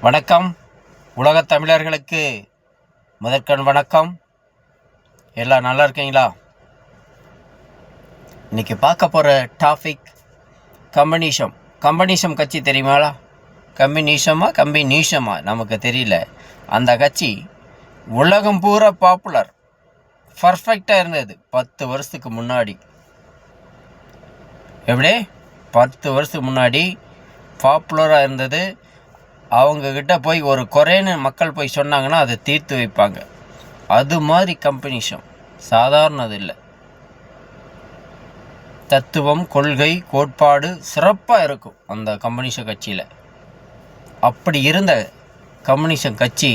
வணக்கம். உலகத் தமிழர்களுக்கு முதற்கண் வணக்கம். எல்லாம் நல்லா இருக்கீங்களா? இன்னைக்கு பார்க்க போகிற டாபிக் கம்பனிஷம் கம்பனிஷம் கட்சி தெரியுமாளா? கம்பினீஷமா கம்பினீஷமா நமக்கு தெரியல. அந்த கட்சி உலகம் பூரா பாப்புலர் பர்ஃபெக்டாக இருந்தது. பத்து வருஷத்துக்கு முன்னாடி. எப்படி? பத்து வருஷத்துக்கு முன்னாடி பாப்புலராக இருந்தது. அவங்கக்கிட்ட போய் ஒரு குறைன்னு மக்கள் போய் சொன்னாங்கன்னா அதை தீர்த்து வைப்பாங்க. அது மாதிரி கம்பெனிஷம். சாதாரணது இல்லை. தத்துவம் கொள்கை கோட்பாடு சிறப்பாக இருக்கும் அந்த கம்யூனிஸ்ட் கட்சியில். அப்படி இருந்த கம்யூனிஸ்ட் கட்சி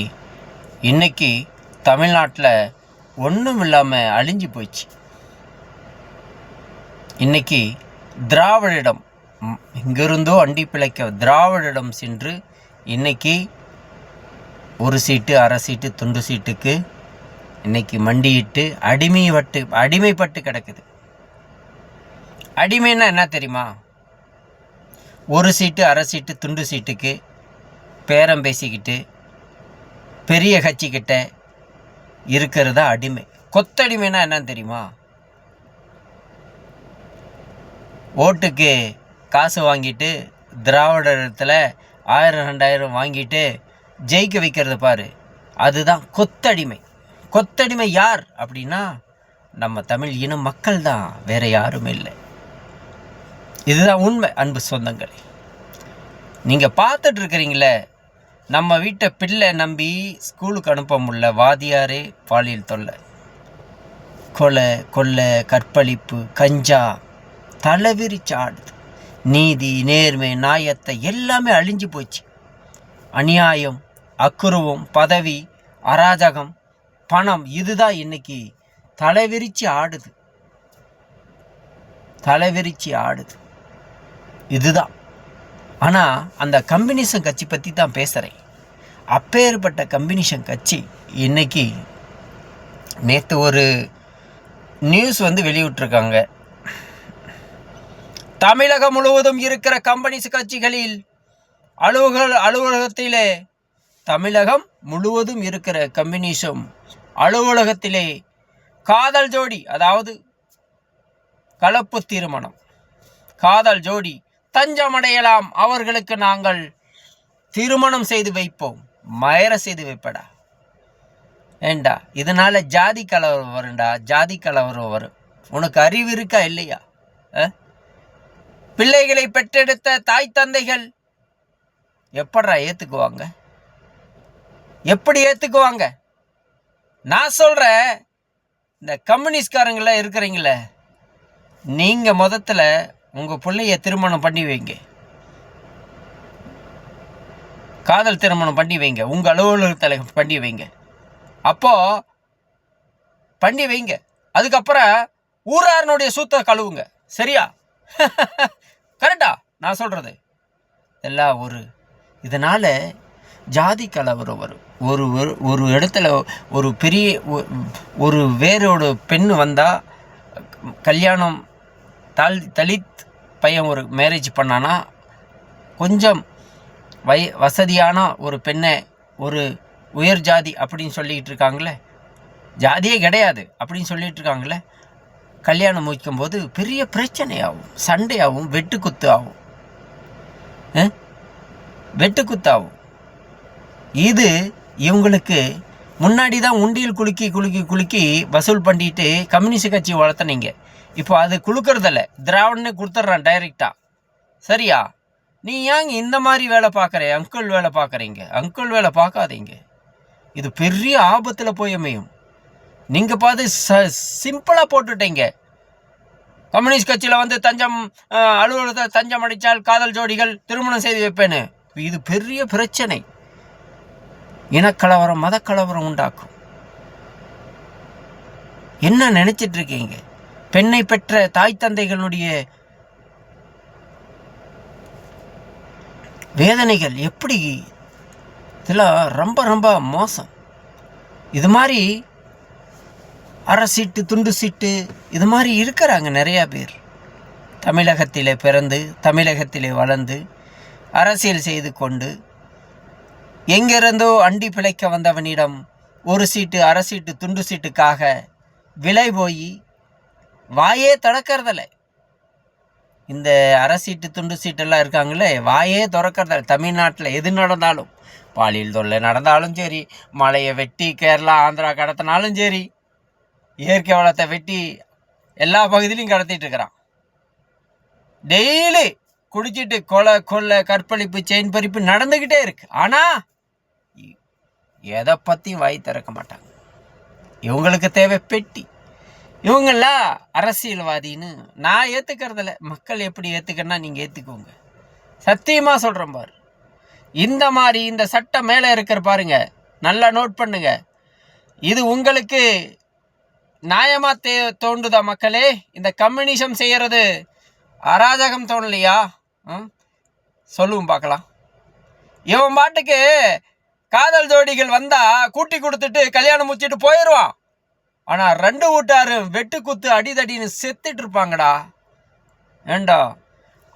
இன்றைக்கி தமிழ்நாட்டில் ஒன்றும் இல்லாமல் அழிஞ்சு போச்சு இன்றைக்கி திராவிடிடம் இங்கிருந்தோ அண்டி பிழைக்க திராவிடிடம் சென்று இன்னைக்கு ஒரு சீட்டு அரை சீட்டு துண்டு சீட்டுக்கு இன்றைக்கி மண்டியிட்டு அடிமை வட்டு அடிமைப்பட்டு கிடக்குது. அடிமைன்னா என்ன தெரியுமா? ஒரு சீட்டு அரை சீட்டு துண்டு சீட்டுக்கு பேரம் பேசிக்கிட்டு பெரிய கட்சிக்கிட்ட இருக்கிறது தான் அடிமை. கொத்தடிமைனா என்னன்னு தெரியுமா? ஓட்டுக்கு காசு வாங்கிட்டு திராவிடத்தில் ஆயிரம் ரெண்டாயிரம் வாங்கிட்டு ஜெயிக்க வைக்கிறது பாரு. அதுதான் கொத்தடிமை. கொத்தடிமை யார் அப்படின்னா நம்ம தமிழ் இன மக்கள் தான். வேற யாரும் இல்லை. இதுதான் உண்மை அன்பு சொந்தங்களே. நீங்கள் பார்த்துட்டு இருக்கிறீங்களே நம்ம வீட்டை பிள்ளை நம்பி ஸ்கூலுக்கு அனுப்ப முடியல வாதியாரே பாலியல் தொல்லை. கொலை கொள்ளை கற்பழிப்பு கஞ்சா தலைவிரிச்சாடுது நீதி நேர்மை நியாயத்தை எல்லாமே அழிஞ்சு போச்சு. அநியாயம் அக்குருவம் பதவி அராஜகம் பணம் இதுதான் இன்னைக்கு தலைவிரிச்சு ஆடுது. தலைவிரிச்சு ஆடுது. இதுதான். ஆனால் அந்த கம்யூனிசம் கட்சி பற்றி தான் பேசுகிறேன் அப்பேற்பட்ட கம்யூனிசம் கட்சி இன்னைக்கு நேற்று ஒரு நியூஸ் வந்து வெளியிட்ருக்காங்க தமிழகம் முழுவதும் இருக்கிற கம்பெனிஸ் கட்சிகளில் அலுவலக அலுவலகத்திலே தமிழகம் முழுவதும் இருக்கிற கம்யூனிசம் அலுவலகத்திலே காதல் ஜோடி அதாவது கலப்பு திருமணம். காதல் ஜோடி தஞ்சமடையலாம் அவர்களுக்கு நாங்கள் திருமணம் செய்து வைப்போம் மயர செய்து வைப்படா. ஏண்டா இதனால ஜாதி கலவரம் வரும்டா ஜாதி கலவரம் வரும். உனக்கு அறிவு இருக்கா இல்லையா? ஆ பிள்ளைகளை பெற்றெடுத்த தாய் தந்தைகள் எப்படா ஏற்றுக்குவாங்க எப்படி ஏற்றுக்குவாங்க நான் சொல்கிறேன் இந்த கம்யூனிஸ்ட்காரங்களாம் இருக்கிறீங்களே நீங்கள் முதத்துல உங்கள் பிள்ளைய திருமணம் பண்ணி வைங்க. காதல் திருமணம் பண்ணி வைங்க. உங்கள் அலுவலகத்தில் பண்ணி வைங்க. அப்போ பண்ணி வைங்க. அதுக்கப்புறம் ஊராரனுடைய சூத்தை கழுவுங்க. சரியா? கரெக்டா நான் சொல்கிறது எல்லாம் ஒரு. இதனால் ஜாதி கலவரம் வரும் ஒரு ஒரு- ஒரு இடத்துல ஒரு பெரிய ஒரு வேறோட பெண் வந்தால் கல்யாணம் தாழ் தலித் பையன் ஒரு மேரேஜ் பண்ணானா கொஞ்சம் வை வசதியான ஒரு பெண்ணை ஒரு உயர் ஜாதி அப்படின்னு சொல்லிக்கிட்டு இருக்காங்களே. ஜாதியே கிடையாது அப்படின்னு சொல்லிகிட்டு இருக்காங்களே. கல்யாணம் முடிக்கும் போது பெரிய பிரச்சனையாகும். சண்டையாகும் வெட்டுக்குத்து ஆகும் வெட்டுக்குத்தாகும். இது இவங்களுக்கு முன்னாடி தான் உண்டியில் குலுக்கி குலுக்கி குலுக்கி வசூல் பண்ணிட்டு கம்யூனிஸ்ட் கட்சி வளர்த்துனீங்க. இப்போ அது குலுக்கிறதில்ல. திராவிடனே கொடுத்துட்றான் டைரெக்டாக சரியா? நீ ஏங்க இந்த மாதிரி வேலை பார்க்குற? அங்கிள் வேலை பார்க்குறீங்க. அங்கிள் வேலை பார்க்காதீங்க. இது பெரிய ஆபத்தில் போய் அமையும். நீங்கள் பார்த்து ச சிம்பிளாக போட்டுட்டீங்க. கம்யூனிஸ்ட் கட்சியில் வந்து தஞ்சம் அலுவலகத்தை தஞ்சம் அடித்தால் காதல் ஜோடிகள் திருமணம் செய்து வைப்பேன்னு. இது பெரிய பிரச்சனை. இனக்கலவரம் மதக்கலவரம் உண்டாக்கும். என்ன நினச்சிட்டு இருக்கீங்க? பெண்ணை பெற்ற தாய் தந்தைகளுடைய வேதனைகள் எப்படி? இதெல்லாம் ரொம்ப ரொம்ப மோசம். இது மாதிரி அரை சீட்டு துண்டு சீட்டு இது மாதிரி இருக்கிறாங்க நிறையா பேர். தமிழகத்திலே பிறந்து தமிழகத்திலே வளர்ந்து அரசியல் செய்து கொண்டு எங்கிருந்தோ அண்டி பிழைக்க வந்தவனிடம் ஒரு சீட்டு அரை சீட்டு துண்டு சீட்டுக்காக விலை போய் வாயே திறக்கிறதில்ல. இந்த அரை சீட்டு துண்டு சீட்டெல்லாம் இருக்காங்களே வாயே திறக்கறதில்ல. தமிழ்நாட்டில் எது நடந்தாலும் பாலியல் தொல்லை நடந்தாலும் சரி மலையை வெட்டி கேரளா ஆந்திரா கடத்தினாலும் சரி இயற்கை வளத்தை வெட்டி எல்லா பகுதியிலையும் கடத்திட்டு இருக்கிறான் டெய்லி குடிச்சிட்டு கொலை கொள்ளை கற்பழிப்பு செயின் பறிப்பு நடந்துக்கிட்டே இருக்கு. ஆனால் எதை பற்றியும் வாய் திறக்க மாட்டாங்க. இவங்களுக்கு தேவை பெட்டி. இவங்கெல்லாம் அரசியல்வாதின்னு நான் ஏற்றுக்கிறதில்ல மக்கள் எப்படி ஏற்றுக்கன்னா நீங்கள் ஏற்றுக்கோங்க சத்தியமாக சொல்கிறேன் பாரு. இந்த மாதிரி இந்த சட்டம் மேலே இருக்கிற பாருங்க. நல்லா நோட் பண்ணுங்க. இது உங்களுக்கு நியாயமா தே தோண்டுதா மக்களே? இந்த கம்யூனிசம் செய்கிறது அராஜகம் தோணலையா? ம்? சொல்லுவோம் பார்க்கலாம். இவன் பாட்டுக்கு காதல் ஜோடிகள் வந்தா கூட்டி கொடுத்துட்டு கல்யாணம் முடிச்சிட்டு போயிடுவான் ஆனால் ரெண்டு வீட்டாரும் வெட்டு குத்து அடிதடின்னு செத்துட்டு இருப்பாங்கடா. ஏண்டா?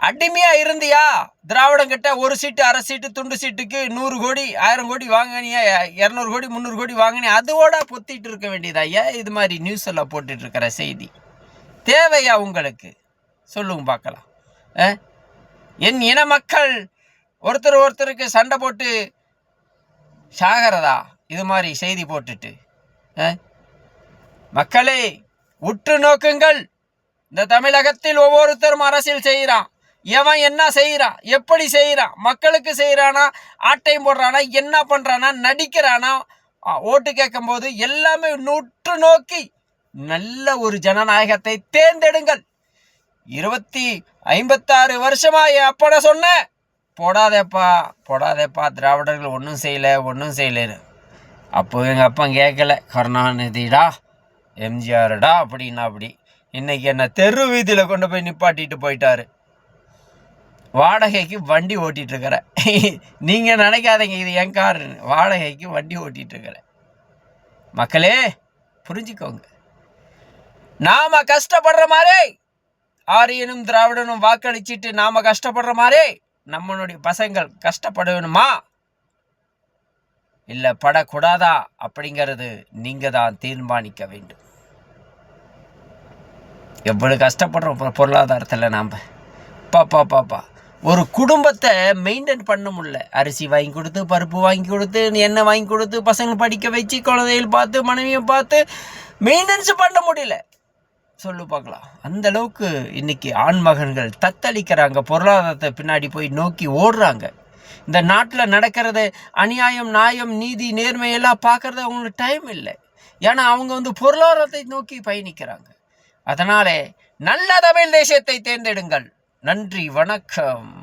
அடிமையா இருந்தியா? திராவிடம் கிட்ட ஒரு சீட்டு அரை சீட்டு துண்டு சீட்டுக்கு நூறு கோடி ஆயிரம் கோடி வாங்கினியா? இரநூறு கோடி முந்நூறு கோடி வாங்கினியா? அதோட பொத்திட்டு இருக்க வேண்டியதா? ஏன் இது மாதிரி நியூஸ் எல்லாம் போட்டுட்டு இருக்கிற செய்தி? தேவையா உங்களுக்கு? சொல்லுங்க பார்க்கலாம். ஆ? என் இன மக்கள் ஒருத்தர் ஒருத்தருக்கு சண்டை போட்டு சாகிறதா? இது மாதிரி செய்தி போட்டுட்டு. ஆ? மக்களே உற்று நோக்குங்கள். இந்த தமிழகத்தில் ஒவ்வொருத்தரும் அரசியல் செய்கிறான். எவன் என்ன செய்கிறான் எப்படி செய்கிறான் மக்களுக்கு செய்கிறானா ஆட்டையும் போடுறானா? என்ன பண்ணுறானா நடிக்கிறானா? ஓட்டு கேட்கும்போது எல்லாமே நூற்று நோக்கி நல்ல ஒரு ஜனநாயகத்தை தேர்ந்தெடுங்கள். இருபத்தி ஐம்பத்தாறு வருஷமா என் அப்பட சொன்னேன் போடாதேப்பா போடாதேப்பா திராவிடர்கள் ஒன்றும் செய்யலை ஒன்றும் செய்யலைன்னு. அப்போ எங்கள் அப்பா கேட்கல கருணாநிதிடா எம்ஜிஆருடா? அப்படின்னா அப்படி. இன்னைக்கு என்னை தெரு வீதியில் கொண்டு போய் நிப்பாட்டிட்டு போயிட்டாரு. வாடகைக்கு வண்டி ஓட்டிட்டு இருக்கிறேன் நீங்கள் நினைக்காதீங்க இது என் கார். வாடகைக்கு வண்டி ஓட்டிட்டு இருக்கிறேன் மக்களே புரிஞ்சுக்கோங்க. நாம் கஷ்டப்படுற மாதிரி ஆரியனும் திராவிடனும் வாக்களிச்சிட்டு நாம் கஷ்டப்படுற மாதிரி நம்மளுடைய பசங்கள் கஷ்டப்படணுமா? இல்லை படக்கூடாதா? அப்படிங்கிறது நீங்கள் தான் தீர்மானிக்க வேண்டும். எவ்வளோ கஷ்டப்படுறோம் பொருளாதாரத்தில் நாம். பாப்பா பாப்பா ஒரு குடும்பத்தை மெயின்டைன் பண்ண முடில அரிசி வாங்கி கொடுத்து பருப்பு வாங்கி கொடுத்து எண்ணெய் வாங்கி கொடுத்து பசங்களை படிக்க வச்சு குழந்தைகள் பார்த்து மனைவியை பார்த்து மெயின்டெனன்ஸ் பண்ண முடியல. சொல்லு பார்க்கலாம். அந்த அளவுக்கு இன்னைக்கு ஆண்மகன்கள் தத்தளிக்கிறாங்க. பொருளாதாரத்தை பின்னாடி போய் நோக்கி ஓடுறாங்க. இந்த நாட்டில் நடக்கிறது அநியாயம் நியாயம் நீதி நேர்மையெல்லாம் பார்க்குறது பார்க்கறது அவங்களுக்கு டைம் இல்லை. ஏன்னா அவங்க வந்து பொருளாதாரத்தை நோக்கி பயணிக்கிறாங்க. அதனாலே நல்ல தமிழ் தேசியத்தை தேர்ந்தெடுங்கள். நன்றி வணக்கம்.